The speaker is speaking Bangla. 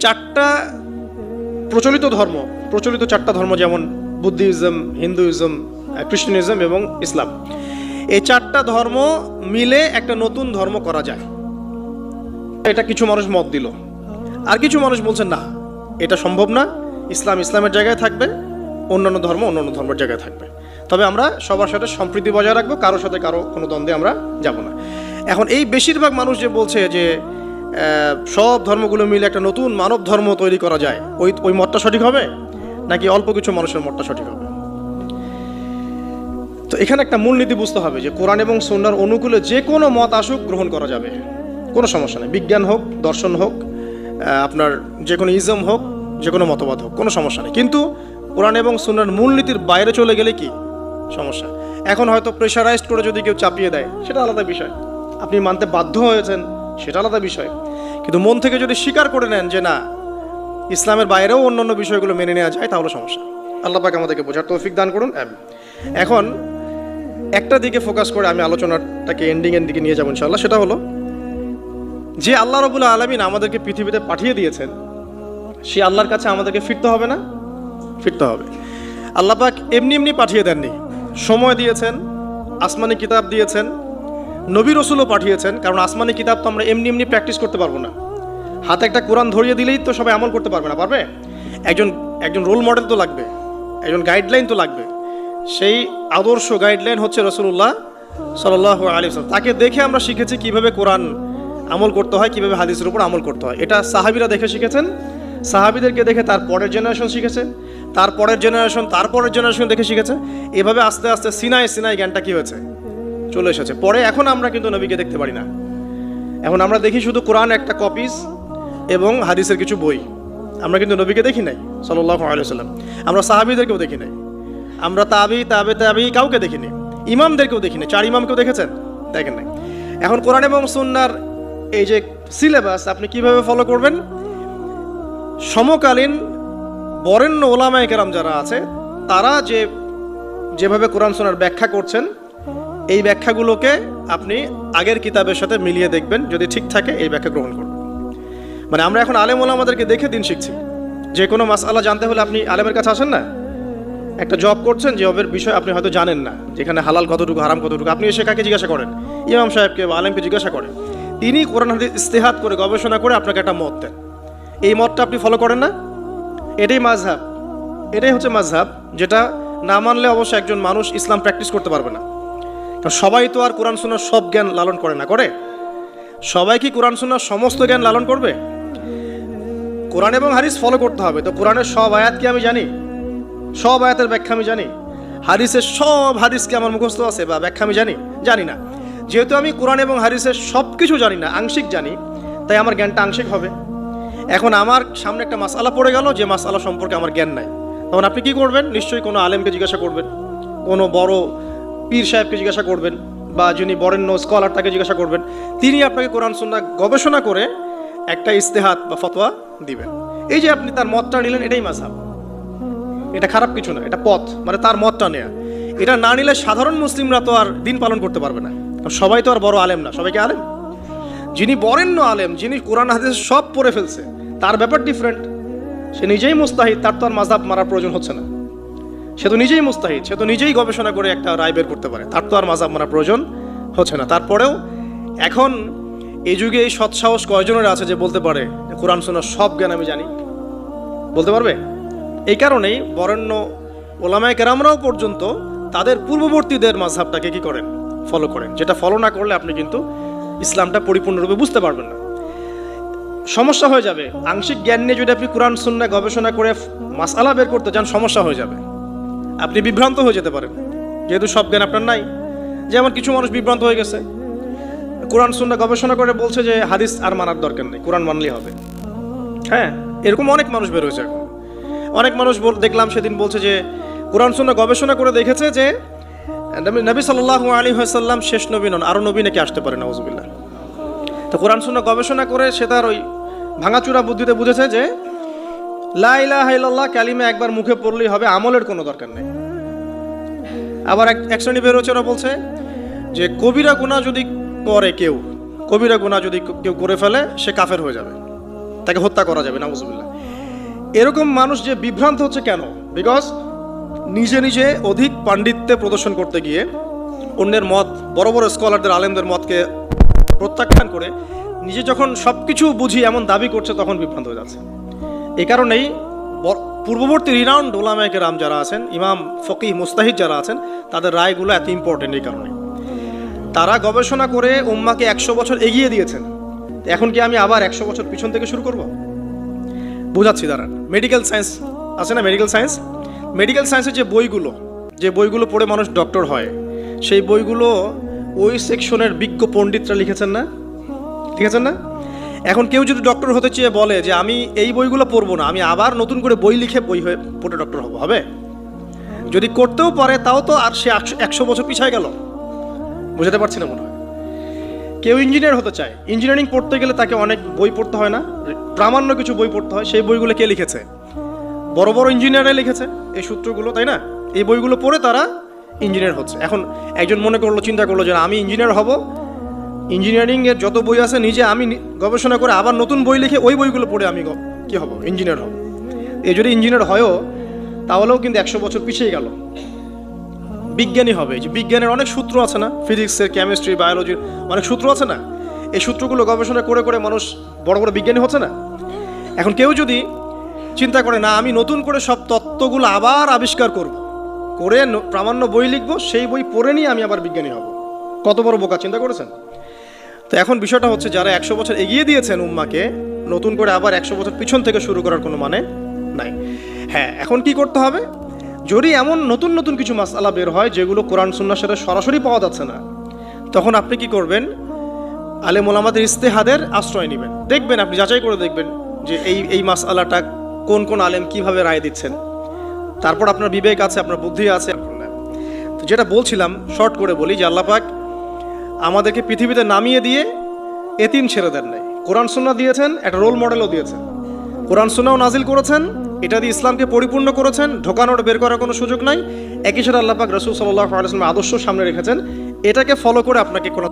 চারটা প্রচলিত ধর্ম, প্রচলিত চারটা ধর্ম যেমন বুদ্ধিজম, হিন্দুইজম খ্রিস্টানিজম এবং ইসলাম। এই চারটা ধর্ম মিলে একটা নতুন ধর্ম করা যায়। এটা কিছু মানুষ মত দিল। আর কিছু মানুষ বলছে, না, এটা সম্ভব না। ইসলাম ইসলামের জায়গায় থাকবে, অন্যান্য ধর্ম অন্যান্য ধর্মের জায়গায় থাকবে। তবে আমরা সবার সাথে সম্প্রীতি বজায় রাখব, কারোর সাথে কারও কোনো দ্বন্দ্বে আমরা যাব না। এখন এই বেশিরভাগ মানুষ যে বলছে যে সব ধর্মগুলো মিলে একটা নতুন মানব ধর্ম তৈরি করা যায়। ওই ওই মতটা সঠিক হবে? নাকি অল্প কিছু মানুষের মতটা সঠিক হবে? তো এখানে একটা মূলনীতি বুঝতে হবে যে কোরআন এবং সন্ন্যার অনুকূলে যে কোনো মত আসুক গ্রহণ করা যাবে। কোনো সমস্যা নেই। বিজ্ঞান হোক, দর্শন হোক আপনার যে কোনো ইজম হোক, যে কোনো মতবাদ হোক, কোনো সমস্যা নেই। কিন্তু কোরআন এবং সন্ন্যার মূলনীতির বাইরে চলে গেলে কি সমস্যা? এখন হয়তো প্রেশারাইজড করে যদি কেউ চাপিয়ে দেয়, সেটা আলাদা বিষয়। আপনি মানতে বাধ্য হয়েছেন, সেটা আলাদা বিষয়। কিন্তু মন থেকে যদি স্বীকার করে নেন যে না, ইসলামের বাইরেও অন্য অন্য বিষয়গুলো মেনে নেওয়া যায়, তাহলে সমস্যা। আল্লাহ পাক আমাদেরকে বোঝার তৌফিক দান করুন। এখন একটা দিকে ফোকাস করে আমি আলোচনাটাকে এন্ডিং এর দিকে নিয়ে যাব ইনশাআল্লাহ, সেটা হলো যে আল্লাহ রবুল্লা আলমিন আমাদেরকে পৃথিবীতে পাঠিয়ে দিয়েছেন, সে আল্লাহর কাছে আমাদেরকে ফিরতে হবে না? ফিরতে হবে। আল্লাহ পাক এমনি এমনি পাঠিয়ে দেননি। সময় দিয়েছেন, আসমানি কিতাব দিয়েছেন নবী রসুলও পাঠিয়েছেন, কারণ আসমানি কিতাব তো আমরা এমনি এমনি প্র্যাকটিস করতে পারব না। হাতে একটা কোরআন ধরিয়ে দিলেই তো সবাই আমল করতে পারবে না, পারবে? একজন একজন রোল মডেল তো লাগবে, একজন গাইডলাইন তো লাগবে। সেই আদর্শ গাইডলাইন হচ্ছে রসুল্লাহ সাল্লাহ আলী তাকে দেখে আমরা শিখেছি কীভাবে কোরআন আমল করতে হয়, কীভাবে হাদিসের উপর আমল করতে হয়। এটা সাহাবিরা দেখে শিখেছেন। সাহাবিদেরকে দেখে তার পরের জেনারেশন শিখেছে। তার পরের জেনারেশন তার পরের জেনারেশন দেখে শিখেছে। এভাবে আস্তে আস্তে সিনাই সিনাই জ্ঞানটা কি হয়েছে? চলে এসেছে। পরে এখন আমরা কিন্তু নবীকে দেখতে পারি না। এখন আমরা দেখি শুধু কোরআন একটা কপিস এবং হাদিসের কিছু বই। আমরা কিন্তু নবীকে দেখি নাই সাল্লাহ আলাইসাল্লাম আমরা সাহাবিদেরকেও দেখি নাই। আমরা তাবি, তাবে, তাবি কাউকে দেখিনি ইমামদেরকেও দেখিনি চার ইমামকেও দেখেছেন? দেখেন নাই। এখন কোরআন এবং সুন্নার এই যে সিলেবাস আপনি কীভাবে ফলো করবেন? সমকালীন বরেণ্য ওলামায় কেরাম যারা আছে, তারা যে, যেভাবে কোরআন সোনার ব্যাখ্যা করছেন এই ব্যাখ্যাগুলোকে আপনি আগের কিতাবের সাথে মিলিয়ে দেখবেন, যদি ঠিক থাকে এই ব্যাখ্যা গ্রহণ করবেন মানে আমরা এখন আলেম ওলামাদেরকে দেখে দিন শিখছি। যে কোনো মাসআলা জানতে হলে আপনি আলেমের কাছে আসেন না? একটা জব করছেন জবের বিষয় আপনি হয়তো জানেন না, যেখানে হালাল কতটুকু, হারাম কতটুকু। আপনি এসে কাকে জিজ্ঞাসা করেন? ইমাম সাহেবকে বা আলেমকে জিজ্ঞাসা করেন। তিনি কোরআন, হাদিস ইস্তেহাত করে গবেষণা করে আপনাকে একটা মত দেন। এই মতটা আপনি ফলো করেন না? এটাই মাঝহাব। এটাই হচ্ছে মাঝহাব, যেটা না মানলে অবশ্য একজন মানুষ ইসলাম প্র্যাকটিস করতে পারবে না। কারণ সবাই তো আর কোরআন শোনার সব জ্ঞান লালন করে না, করে? সবাই কি কোরআন শোনার সমস্ত জ্ঞান লালন করবে? কোরআন এবং হাদিস ফলো করতে হবে, তো কোরআনের সব আয়াত কি আমি জানি? সব আয়াতের ব্যাখ্যা আমি জানি। হাদিসের সব হাদিস কি আমার মুখস্থ আছে বা ব্যাখ্যা আমি জানি? জানি না। যেহেতু আমি কোরআন এবং হাদিসের সব কিছু জানি না, আংশিক জানি, তাই আমার জ্ঞানটা আংশিক হবে। এখন আমার সামনে একটা মাসালা পড়ে গেল, যে মাসালা সম্পর্কে আমার জ্ঞান নাই। তখন আপনি কি করবেন? নিশ্চয়ই কোনো আলেমকে জিজ্ঞাসা করবেন, কোনো বড় পীর সাহেবকে জিজ্ঞাসা করবেন বা যিনি বরেণ্য স্কলার তাকে জিজ্ঞাসা করবেন, তিনি আপনাকে কোরআন, সুন্না গবেষণা করে একটা ইস্তেহাত বা ফতোয়া দিবেন। এই যে আপনি তার মতটা নিলেন, এটাই মাঝহাব এটা খারাপ কিছু না, এটা পথ মানে তার মতটা নেয়া। এটা না নিলে সাধারণ মুসলিমরা তো আর দিন পালন করতে পারবে না। সবাই তো আর বড় আলেম না সবাইকে আলেম? যিনি বরেণ্য আলেম, যিনি কোরআন হাদিস সব পড়ে ফেলছে, তার ব্যাপার ডিফারেন্ট সে নিজেই মুস্তাহিদ, তার তো আর মাঝহাব মারার প্রয়োজন হচ্ছে না। সে তো নিজেই মুস্তাহিদ, সে তো নিজেই গবেষণা করে একটা রায় বের করতে পারে। তার তো আর মাঝহাব মারার প্রয়োজন হচ্ছে না। তারপরেও এখন এই যুগে এই সৎসাহস কয়জনের আছে যে বলতে পারে কোরআন শোনার সব জ্ঞান আমি জানি? বলতে পারবে? এই কারণেই বরেণ্য ওলামায় কেরামরাও পর্যন্ত তাদের পূর্ববর্তীদের মাঝহাবটাকে কি করেন? ফলো করেন। যেটা ফলো না করলে আপনি কিন্তু ইসলামটা পরিপূর্ণরূপে বুঝতে পারবেন না। সমস্যা হয়ে যাবে। আংশিক জ্ঞান নিয়ে যদি আপনি কোরআন শূন্য গবেষণা করে মাসালা বের করতে যান সমস্যা হয়ে যাবে। আপনি বিভ্রান্ত হয়ে যেতে পারেন। যেহেতু সব জ্ঞান আপনার নাই। যেমন কিছু মানুষ বিভ্রান্ত হয়ে গেছে। কোরআন শূন্য গবেষণা করে বলছে যে হাদিস আর মানার দরকার নেই। কোরআন মানলেই হবে। হ্যাঁ এরকম অনেক মানুষ বের হয়েছে এখন। অনেক মানুষ দেখলাম সেদিন বলছে যে কোরআন শূন্য গবেষণা করে দেখেছে যে নবী- সাল্লাহ আলী হাসাল্লাম শেষ নবী নন আরও নবী নাকি আসতে পারে নজবিল্লা তো কোরআন শূন্য গবেষণা করে সে তার ওই ভাঙাচুরা বুদ্ধিতে বুঝেছে যে লাইলা হাইল্লাহ কালিমা একবার মুখে পড়লেই হবে, আমলের কোনো দরকার নেই। আবার এক শ্রেণি বেরোচ্ছে বলছে যে কবিরা গুণা যদি করে কেউ, কবিরা গুণা যদি কেউ করে ফেলে, সে কাফের হয়ে যাবে। তাকে হত্যা করা যাবে, নাউজুবিল্লাহ। এরকম মানুষ যে বিভ্রান্ত হচ্ছে কেন? বিকজ নিজে নিজে অধিক পাণ্ডিত্যে প্রদর্শন করতে গিয়ে, অন্যের মত, বড় বড় স্কলারদের আলেমদের মতকে প্রত্যাখ্যান করে, নিজে যখন সব কিছু বুঝি এমন দাবি করছে, তখন বিভ্রান্ত হয়ে যাচ্ছে। এই কারণেই পূর্ববর্তী রিনাউন্ড ওলামায়কে রাম যারা আছেন, ইমাম ফকিহ মুস্তাহিদ যারা আছেন, তাদের রায়গুলো এত ইম্পর্টেন্ট এই কারণে। তারা গবেষণা করে উম্মাকে একশো বছর এগিয়ে দিয়েছেন। এখন কি আমি আবার একশো বছর পিছন থেকে শুরু করব? বোঝাচ্ছি, দাঁড়ান। মেডিকেল সায়েন্স আছে না মেডিকেল সায়েন্স মেডিকেল সায়েন্সের যে বইগুলো যে বইগুলো পড়ে মানুষ ডক্টর হয়, সেই বইগুলো ওই সেকশনের বিজ্ঞ পণ্ডিতরা লিখেছেন না? লিখেছেন না? এখন কেউ যদি ডক্টর হতে চেয়ে বলে যে আমি এই বইগুলো পড়ব না, আমি আবার নতুন করে বই লিখে বই হয়ে পড়ে ডক্টর হব, হবে? যদি করতেও পারে, তাও তো আর সে একশো বছর পিছায় গেল। বুঝাতে পারছি না মনে হয়। কেউ ইঞ্জিনিয়ার হতে চায় ইঞ্জিনিয়ারিং পড়তে গেলে তাকে অনেক বই পড়তে হয় না, প্রামাণ্য কিছু বই পড়তে হয়, সেই বইগুলো কে লিখেছে? বড় বড় ইঞ্জিনিয়াররাই লিখেছে এই সূত্রগুলো, তাই না? এই বইগুলো পড়ে তারা ইঞ্জিনিয়ার হচ্ছে। এখন একজন মনে করল, চিন্তা করল যে আমি ইঞ্জিনিয়ার হব ইঞ্জিনিয়ারিং এর যত বই আছে, নিজে আমি গবেষণা করে আবার নতুন বই লিখে ওই বইগুলো পড়ে আমি কি হব? ইঞ্জিনিয়ার হব। এই যদি ইঞ্জিনিয়ার হয়ও, তাহলেও কিন্তু একশো বছর পিছিয়ে গেল। বিজ্ঞানী হবে। যে বিজ্ঞানের অনেক সূত্র আছে না? ফিজিক্সের কেমিস্ট্রি বায়োলজির অনেক সূত্র আছে না? এই সূত্রগুলো গবেষণা করে করে মানুষ বড় বড় বিজ্ঞানী হচ্ছে না? এখন কেউ যদি চিন্তা করে, না, আমি নতুন করে সব তত্ত্বগুলো আবার আবিষ্কার করব, করে প্রামাণ্য বই লিখব, সেই বই পড়ে নিয়ে আমি আবার বিজ্ঞানী হব। কত বড় বোকা, চিন্তা করেছেন? তো এখন বিষয়টা হচ্ছে যারা একশো বছর এগিয়ে দিয়েছেন উম্মাকে, নতুন করে আবার একশো বছর পিছন থেকে শুরু করার কোনো মানে নাই। হ্যাঁ এখন কি করতে হবে? যদি এমন নতুন নতুন কিছু মাসালা বের হয় যেগুলো কোরআন সুন্নার সাথে সরাসরি পাওয়া যাচ্ছে না, তখন আপনি কি করবেন? আলেম ওলামাদের ইস্তেহাদের আশ্রয় নেবেন। দেখবেন, আপনি যাচাই করে দেখবেন যে এই এই মাসালাটা কোন কোন আলেম কীভাবে রায় দিচ্ছেন। তারপর আপনার বিবেক আছে, আপনার বুদ্ধি আছে। যেটা বলছিলাম, শর্ট করে বলি যে আল্লাপাক আমাদেরকে পৃথিবীতে নামিয়ে দিয়ে এতিম ছেড়ে দেন নাই। কোরআন সুন্না দিয়েছেন, একটা রোল মডেলও দিয়েছেন। কোরআন সুন্নাও নাজিল করেছেন, এটা দিয়ে ইসলামকে পরিপূর্ণ করেছেন, ঢোকানোর বের করার কোনো সুযোগ নাই। একই সাথে আল্লাপাক রসুল সাল্লাহ আলসালামের আদর্শ সামনে রেখেছেন, এটাকে ফলো করে আপনাকে কোনো